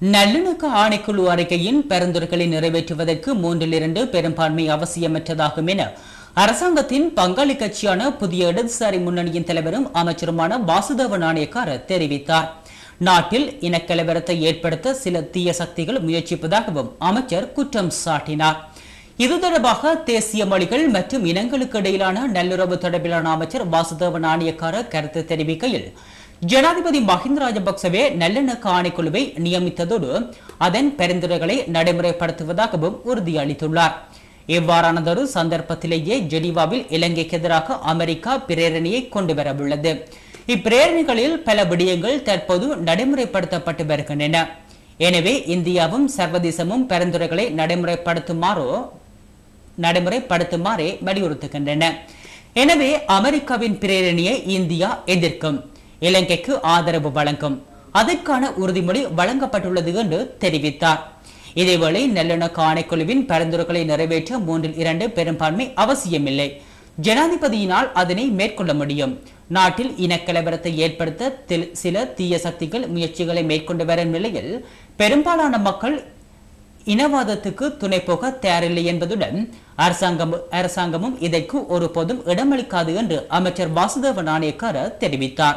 நல்லிணக்க ஆணைக்குழு அறிக்கையின் பரிந்துரைகளை நிறைவேற்றுவதற்கு மூன்றில் இரண்டு பெரும்பான்மை அவசியமற்றதாகும் என அரசாங்கத்தின் பங்காளி கட்சியான புதிய இடதுசாரி முன்னணியின் தலைவரும் அமைச்சருமான வாசுதேவ நாணயக்கார தெரிவித்தார். நாட்டில் இனக்கலவரத்தை ஏற்படுத்த சில தீய சக்திகள் முயற்சிப்பதாகவும் அமைச்சர் குற்றம் சாட்டினார். இது தொடர்பாக தேசிய மொழிகள் மற்றும் இனங்களுக்கு இடையிலான நல்லுறவு தொடர்பிலான அமைச்சர் வாசுதேவ நாணயக்கார கருத்து தெரிவிக்கையில் ஜனாதிபதி மஹிந்த ராஜபக்சவே நல்லெண்ண காணிக்குழுவை நியமித்ததோடு அதன் பரிந்துரைகளை நடைமுறைப்படுத்துவதாகவும் உறுதியளித்துள்ளார். இவ்வாறானதொரு சந்தர்ப்பத்திலேயே ஜெனீவாவில் இலங்கைக்கு எதிராக அமெரிக்கா பிரேரணையை கொண்டு வரவுள்ளது. இப்பிரேரணைகளில் பல விடயங்கள் தற்போது நடைமுறைப்படுத்தப்பட்டு வருகின்றன. எனவே இந்தியாவும் சர்வதேசமும் பரிந்துரைகளை நடைமுறைப்படுத்துமாறோ நடைமுறைப்படுத்துமாறே வலியுறுத்துகின்றன. எனவே அமெரிக்காவின் பிரேரணையை இந்தியா எதிர்க்கும். இலங்கைக்கு ஆதரவு வழங்கும். அதற்கான உறுதிமொழி வழங்கப்பட்டுள்ளது என்று தெரிவித்தார். இதேவேளை நல்லிணக்க ஆணைக்குழுவின் பரிந்துரைகளை நிறைவேற்ற மூன்றில் இரண்டு பெரும்பான்மை அவசியமில்லை. ஜனாதிபதியினால் அதனை மேற்கொள்ள முடியும். நாட்டில் இனக்கலவரத்தை ஏற்படுத்த தில்- சில தீய சக்திகள் முயற்சிகளை மேற்கொண்டு வரும் நிலையில் பெரும்பாலான மக்கள் இனவாதத்துக்கு துணை போக தயாரில்லை என்பதுடன் அரசாங்கம் அரசாங்கமும் இதற்கு ஒருபோதும் இடமளிக்காது என்று அமைச்சர் வாசுதேவ நாணயக்கார தெரிவித்தார்.